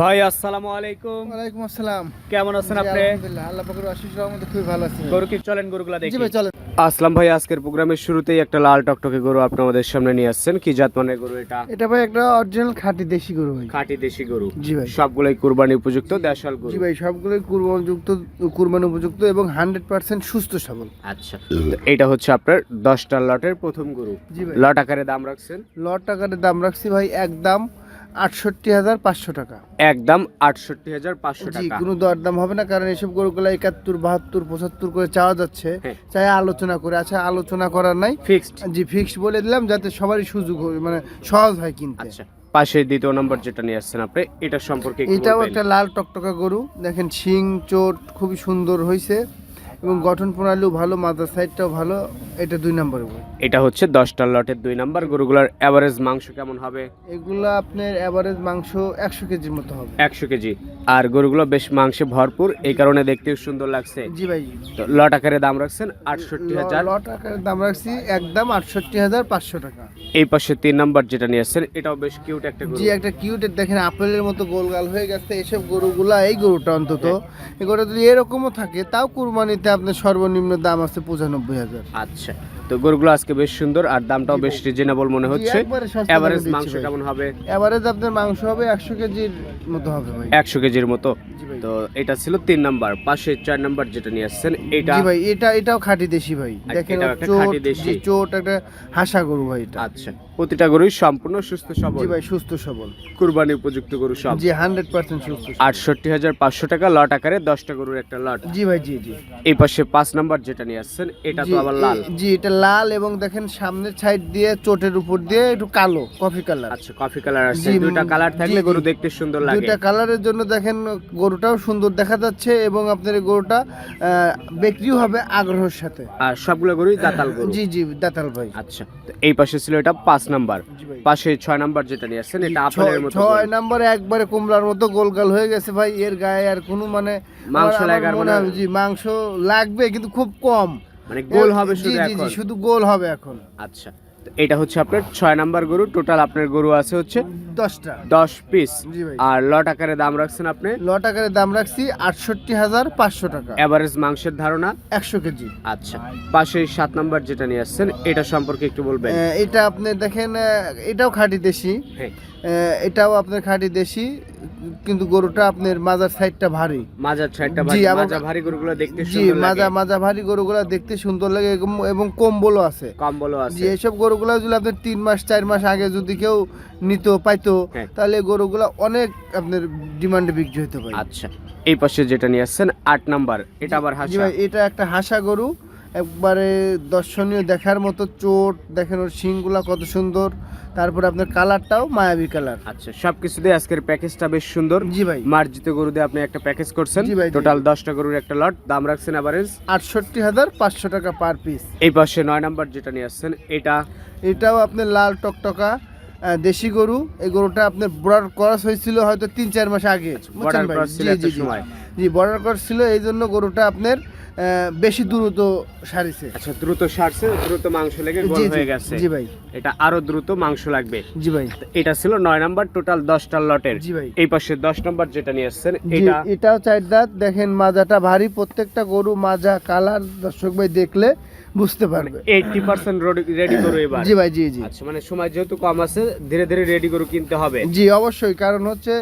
ভাই আসসালামু আলাইকুম। ওয়ালাইকুম আসসালাম। কেমন আছেন আপনি? আলহামদুলিল্লাহ আল্লাহ পাকের আশিস রহমতে খুবই ভালো আছি। গরু কি চলেন গরুগুলা জি দেখি। ভাই চলেন। আসলাম ভাই আজকের প্রোগ্রামের শুরুতেই একটা লাল টকটকে গরু আপনি আমাদের সামনে নিয়ে আসছেন। কি জাত মানের গরু এটা? এটা ভাই একটা অরিজিনাল খাঁটি দেশি গরু ভাই। খাঁটি দেশি গরু। জি ভাই। সবগুলাই কুরবানি উপযুক্ত দেশাল গরু। জি ভাই সবগুলোই কুরবানযুক্ত কুরবানি উপযুক্ত এবং হান্ড্রেড পার্সেন্ট সুস্থ সবল আচ্ছা। এটা হচ্ছে আপনার দশটা লটের প্রথম গরু। জি ভাই। লট আকারে দাম রাখছেন? লট আকারে দাম রাখছি ভাই একদম আটষট্টি হাজার পাঁচশো টাকা। একদম আটষট্টি হাজার পাঁচশো জি টাকা। কোনো দরদাম হবে না কারণ এসব গরুগুলো একাত্তর বাহাত্তর পঁচাত্তর করে চাওয়া যাচ্ছে। হ্যাঁ। চাই আলোচনা করে। আচ্ছা আলোচনা করার নাই। ফিক্সড জি ফিক্স বলে দিলাম যাতে সবারই সুযোগ হয়, মানে সহজ হয় কিনতে। আচ্ছা পাশে দ্বিতীয় নম্বর যেটা নিয়ে আসছেন আপনি এটা সম্পর্কে একটু এটাও বলবেন। একটা লাল টকটকা গরু। দেখেন শিং চোট খুবই সুন্দর হয়েছে এবং গঠন প্রণালীও ভালো মাথার সাইডটাও ভালো এটা দুই নম্বর এটা হচ্ছে দশটা লটের দুই নাম্বার। গরুগুলোর অ্যাভারেজ মাংস কেমন হবে? এগুলো আপনার অ্যাভারেজ মাংস একশো কেজির মতো হবে। একশো কেজি। আর গরুগুলো বেশ মাংসে ভরপুর এই কারণে দেখতেও সুন্দর লাগছে। জি ভাই। তো লট আকারে দাম রাখছেন আটষট্টি হাজার। লট আকারে দাম রাখছি একদম আটষট্টি হাজার পাঁচশো টাকা। এই পাশে তিন নাম্বার যেটা নিয়ে আসছেন এটাও বেশ কিউট একটা গরু। জি একটা কিউটের দেখেন আপেলের মতো গোলগাল হয়ে গেছে। এসব গরুগুলা এই গরুটা অন্তত এই গরুটা যদি এরকমও থাকে তাও কুরবানিতে আপনার সর্বনিম্ন দাম আছে পঁচানব্বই হাজার। আচ্ছা তো গরুগুলো আজকে বেশ সুন্দর আর দামটাও বেশ রিজনেবল মনে হচ্ছে। দামে মাংস কেমন হবে? এভারেজ আপনার মাংস হবে একশো কেজির মতো হবে ভাই। একশো কেজির মতো। তো এটা ছিল তিন নাম্বার পাশে চার নাম্বার যেটা নিয়ে আসছেন এটা ভাই এটা এটাও খাঁটি দেশি ভাই। দেখেন একটা চোট খাঁটি দেশি। চোট একটা হাসা গরু ভাই এটা। আচ্ছা প্রতিটা গরুই সম্পূর্ণ সুস্থ সবল। জি ভাই সুস্থ সবল। কুরবানি উপযুক্ত গরু সব। জি হান্ড্রেড পার্সেন্ট সুস্থ সবল। আটষট্টি হাজার পাঁচশো টাকা লট আকারে দশটা গরুর একটা লট। জি ভাই জি জি। এই পাশে পাঁচ নাম্বার যেটা নিয়ে আসছেন এটা তো আবার লাল। জি এটা লাল এবং দেখেন সামনের সাইড দিয়ে চোটের উপর দিয়ে একটু কালো কফি কালার আচ্ছা কফি কালার আছে উম, কালার থাকলে গরু দেখতে সুন্দর লাগে। দুইটা কালারের জন্য দেখেন গরুটাও সুন্দর দেখা যাচ্ছে এবং আপনার এই গরুটা বিক্রিও হবে আগ্রহের সাথে। আর সবগুলো গরুই দাতাল গরু? জি জি দাতাল ভাই। আচ্ছা তো এই পাশে ছিল এটা পাঁচ নাম্বার। পাশে ছয় নাম্বার যেটা নিয়ে আসছেন এটা আপেলের ছয়- মতো ছয়। নম্বরে একবারে কুমড়ার মতো গোলগাল হয়ে গেছে ভাই এর গায়ে আর কোনো মানে মাংস লাগার মনে জি মাংস লাগবে কিন্তু খুব কম। মানে গোল হবে শুধু জি জি এখন? শুধু গোল হবে এখন। আচ্ছা এটা হচ্ছে আপনার ছয় নাম্বার গরু টোটাল আপনার গরু আছে হচ্ছে দশটা। দশ পিস আর লট আকারে দাম রাখছেন আপনি? ল টাকার দাম রাখছি আটষট্টি হাজার পাঁচশো টাকা। এভারেজ মাংসের ধারণা? একশো কেজি। আচ্ছা পাশে সাত নাম্বার যেটা নিয়ে আসছেন এটা সম্পর্কে একটু বলবেন। এটা আপনি দেখেন এটাও খাঁটি দেশি। হ্যাঁ। এটাও আপনার খাঁটি দেশি কিন্তু গরুটা আপনার মাজার সাইডটা ভারী। মাজার জি, ভারী আবার- মাজা ভারী গরুগুলো দেখতে জি সুন্দর লাগে। মাজা মাজা ভারী গরুগুলা দেখতে সুন্দর লাগে এবং- কম্বলও আছে। কম্বলও জি আছে এইসব গরুগুলা যদি আপনার তিন মাস চার মাস আগে যদি কেউ নিত পাইতো হ্যাঁ। তাহলে গরুগুলো অনেক আপনার ডিমান্ডে বিক্রি হতে পারে। আচ্ছা এই পাশে যেটা নিয়ে আসছেন আট নাম্বার এটা আবার হাসা। এটা একটা হাসা গরু। একবারে দর্শনীয় দেখার মতো চোট দেখেন ওর শিংগুলা কত সুন্দর। তারপরে আপনার কালারটাও মায়াবী কালার। আচ্ছা সবকিছু দিয়ে আজকের প্যাকেজটা বেশ সুন্দর। জি ভাই। মার্জিত গরু দিয়ে আপনি একটা প্যাকেজ করছেন। জি ভাই। টোটাল দশটা গরুর একটা লট দাম রাখছেন এভারেজ আটষট্টি হাজার পাঁচশো টাকা পার পিস এই পাশে নয় নাম্বার যেটা নিয়ে আসছেন এটা? এটাও আপনার লাল টকটকা দেশি গরু। এই গরুটা আপনার বর্ডার ক্রস হয়েছিল হয়তো তিন চার মাস আগে। border ভাই? cross ছিল জি, বর্ডার ক্রস ছিল এই জন্য গরুটা আপনার বেশি দ্রুত সারিছে। আচ্ছা দ্রুত সারছে দ্রুত মাংস লেগে গোল হয়ে গেছে। জি ভাই। এটা আরও দ্রুত মাংস লাগবে। জি ভাই। এটা ছিল নয় নাম্বার টোটাল দশটা লটের। জি ভাই। এই পাশে দশ নাম্বার যেটা নিয়ে আসছেন এটা এটাও চার দাঁত। দেখেন মাজাটা ভারী। প্রত্যেকটা গরু মাজা কালার দর্শক ভাই দেখলে বুঝতে পারবে। এইটটি পার্সেন্ট রেডি করো এবার। জি ভাই জি জি। আচ্ছা মানে সময় যেহেতু কম আছে ধীরে ধীরে রেডি করে কিনতে হবে। জি অবশ্যই। কারণ হচ্ছে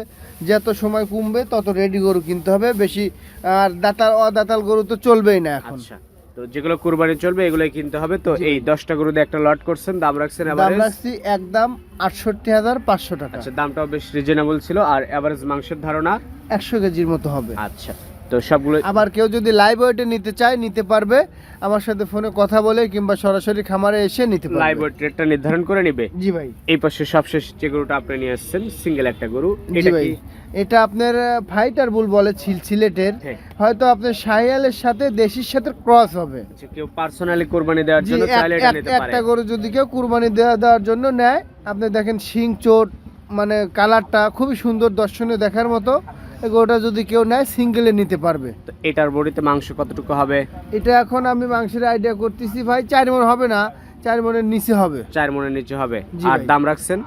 যত সময় কমবে তত রেডি গরু কিনতে হবে। বেশি আর দাতাল অদাতাল গরু তো চলবেই না এখন। আচ্ছা তো যেগুলো কুরবানি চলবে এগুলোই কিনতে হবে। তো এই দশটা গরু দিয়ে একটা লট করছেন দাম রাখছেন দাম রাখছি একদম আটষট্টি হাজার পাঁচশো টাকা। আচ্ছা দামটাও বেশ রিজনেবল ছিল। আর এভারেজ মাংসের ধারণা? একশো কেজির মতো হবে। আচ্ছা তো সবগুলো আবার কেউ যদি লাইভ ওয়েটে নিতে চায় নিতে পারবে। আমার সাথে ফোনে কথা বলে কিংবা সরাসরি খামারে এসে নিতে পারবে। লাইভ ওয়েট রেটটা নির্ধারণ করে নেবে? জি ভাই। এই পাশে সবশেষ যে গরুটা আপনি নিয়ে আসছেন সিঙ্গেল একটা গরু এটা কি? এটা আপনার ফাইটার বুল বলে সিলেটের হ্যাঁ। হয়তো আপনার শাহিয়ালের সাথে দেশির সাথে ক্রস হবে। আচ্ছা, কেউ পার্সোনালি কোরবানি দেওয়ার জন্য চাইলে এটা নিতে পারে। একটা গরু যদি কেউ কুরবানি দেওয়া দেওয়ার জন্য নেয় আপনি দেখেন শিং চোট মানে কালারটা খুবই সুন্দর দর্শনীয় দেখার মতো। গরুটা যদি কেউ নেয় সিঙ্গেলে নিতে পারবে। তো এটার বডিতে মাংস কতটুকু হবে? এটা এখন আমি মাংসের আইডিয়া করতেছি ভাই চার মন হবে না চার মনের নিচে হবে। চার মনের নিচে হবে। জি আর ভাই। দাম রাখছেন?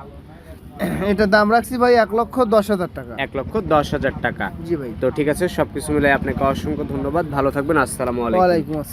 এটা দাম রাখছি ভাই এক লক্ষ দশ হাজার টাকা। এক লক্ষ দশ হাজার টাকা। জি ভাই। তো ঠিক আছে সবকিছু মিলে আপনাকে অসংখ্য ধন্যবাদ। ভালো থাকবেন আসসালামু আলাইকুম। ওয়ালাইকুম আসসালাম।